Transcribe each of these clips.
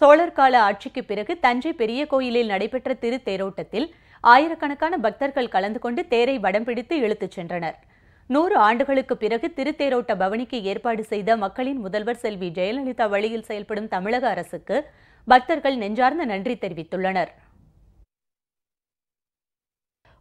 சோழர் கால ஆட்சிக்கு பிறகு தஞ்சை பெரிய கோயிலில் நடைபெற்ற திருத்தேரோட்டத்தில் ஆயிரக்கணக்கான பக்தர்கள் கலந்து கொண்டு தேரை வடம் பிடித்து இழுத்துச் சென்றனர். நூறு ஆண்டுகளுக்கு பிறகு திருத்தேரோட்ட பவனிக்கு ஏற்பாடு செய்த மக்களின் முதல்வர் செல்வி ஜெயலலிதா வழியில் செயல்படும் தமிழக அரசுக்கு பக்தர்கள் நெஞ்சார்ந்த நன்றி தெரிவித்துள்ளனர்.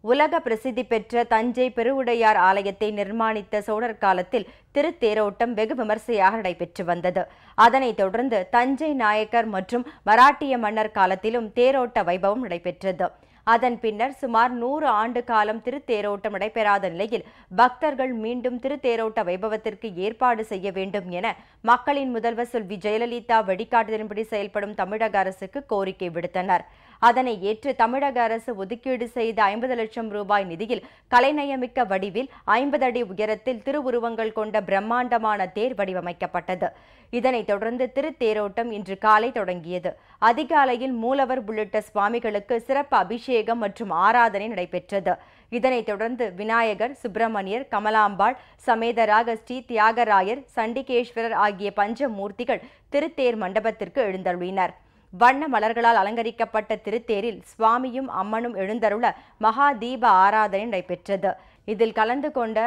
உலக பிரசித்தி பெற்ற தஞ்சை பெருவுடையார் ஆலயத்தை நிர்மாணித்த சோழர் காலத்தில் திருத்தேரோட்டம் வெகு விமர்சையாக நடைபெற்று வந்தது. அதனைத் தொடர்ந்து தஞ்சை நாயக்கர் மற்றும் மராட்டிய மன்னர் காலத்திலும் தேரோட்ட வைபவம் நடைபெற்றது. அதன் பின்னர் சுமார் நூறு ஆண்டு காலம் திருத்தேரோட்டம் நடைபெறாத நிலையில் பக்தர்கள் மீண்டும் திருத்தேரோட்ட வைபவத்திற்கு ஏற்பாடு செய்ய வேண்டும் என மக்களின் முதல்வர் செல்வி ஜெயலலிதா வழிகாட்டுதலின்படி செயல்படும் தமிழக அரசுக்கு கோரிக்கை விடுத்தனர். அதனை ஏற்று தமிழக அரசு ஒதுக்கீடு செய்த ஐம்பது லட்சம் ரூபாய் நிதியில் கலைநயமிக்க வடிவில் ஐம்பது அடி உயரத்தில் திருவுருவங்கள் கொண்ட பிரம்மாண்டமான தேர் வடிவமைக்கப்பட்டது. இதனைத் தொடர்ந்து திருத்தேரோட்டம் இன்று காலை தொடங்கியது. அதிகாலையில் மூலவர் உள்ளிட்ட சுவாமிகளுக்கு சிறப்பு அபிஷேகம் மற்றும் ஆராதனை நடைபெற்றது. இதனைத் தொடர்ந்து விநாயகர் சுப்பிரமணியர் கமலாம்பாள் சமேதராக ஸ்ரீ தியாகராயர் சண்டிகேஸ்வரர் ஆகிய பஞ்சமூர்த்திகள் திருத்தேர் மண்டபத்திற்கு எழுந்தருளினர். வண்ண மலர்களால் அலங்கரிக்கப்பட்ட திருத்தேரில் சுவாமியும் அம்மனும் எழுந்தருள மகா தீப ஆராதனை நடைபெற்றது. இதில் கலந்து கொண்ட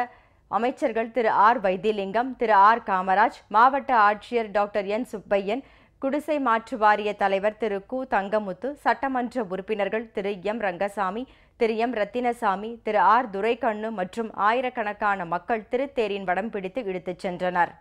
அமைச்சர்கள் திரு ஆர் வைத்தியலிங்கம் திரு ஆர் காமராஜ் மாவட்ட ஆட்சியர் டாக்டர் என் சுப்பையன் குடிசை மாற்று வாரிய தலைவர் திரு கு தங்கமுத்து சட்டமன்ற உறுப்பினர்கள் Thiru M Rangasamy Thiru M Rathinasamy Thiru R Duraikannu மற்றும் ஆயிரக்கணக்கான மக்கள் திருத்தேரின் வடம் பிடித்து இழுத்துச் சென்றனர்.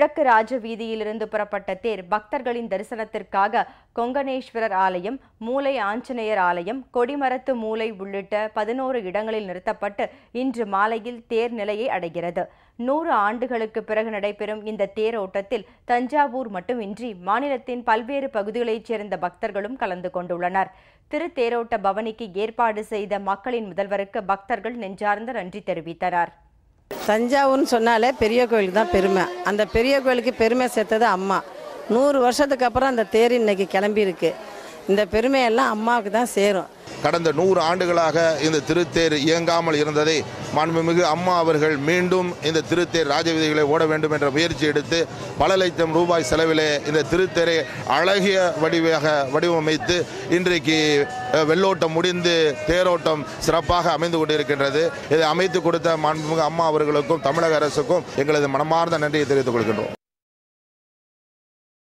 கிழக்கு ராஜ வீதியிலிருந்து புறப்பட்ட தேர் பக்தர்களின் தரிசனத்திற்காக கொங்கணேஸ்வரர் ஆலயம் மூலை ஆஞ்சநேயர் ஆலயம் கொடிமரத்து மூலை உள்ளிட்ட பதினோரு இடங்களில் நிறுத்தப்பட்டு இன்று மாலையில் தேர் நிலையை அடைகிறது. நூறு ஆண்டுகளுக்கு பிறகு நடைபெறும் இந்த தேரோட்டத்தில் தஞ்சாவூர் மட்டுமின்றி மாநிலத்தின் பல்வேறு பகுதிகளைச் சேர்ந்த பக்தர்களும் கலந்து கொண்டுள்ளனர். திருத்தேரோட்ட பவனிக்கு ஏற்பாடு செய்த மக்களின் முதல்வருக்கு பக்தர்கள் நெஞ்சார்ந்த நன்றி தெரிவித்தனர். தஞ்சாவூர்னு சொன்னாலே பெரிய கோயிலுக்கு தான் பெருமை. அந்த பெரிய கோயிலுக்கு பெருமை சேர்த்தது அம்மா. நூறு வருஷத்துக்கு அப்புறம் அந்த தேர் இன்னைக்கு கிளம்பியிருக்கு. இந்த பெருமையெல்லாம் அம்மாவுக்கு தான் சேரும். கடந்த நூறு ஆண்டுகளாக இந்த திருத்தேர் இயங்காமல் இருந்ததை மாண்புமிகு அம்மா அவர்கள் மீண்டும் இந்த திருத்தேர் ராஜவீதிகளை ஓட வேண்டும் என்ற முயற்சி எடுத்து பல லட்சம் ரூபாய் செலவிலே இந்த திருத்தேரை அழகிய வடிவாக வடிவமைத்து இன்றைக்கு வெள்ளோட்டம் முடிந்து தேரோட்டம் சிறப்பாக அமைந்து கொண்டிருக்கின்றது. இதை அமைத்து கொடுத்த மாண்புமிகு அம்மா அவர்களுக்கும் தமிழக அரசுக்கும் எங்களது மனமார்ந்த நன்றியை தெரிவித்துக் கொள்கின்றோம்.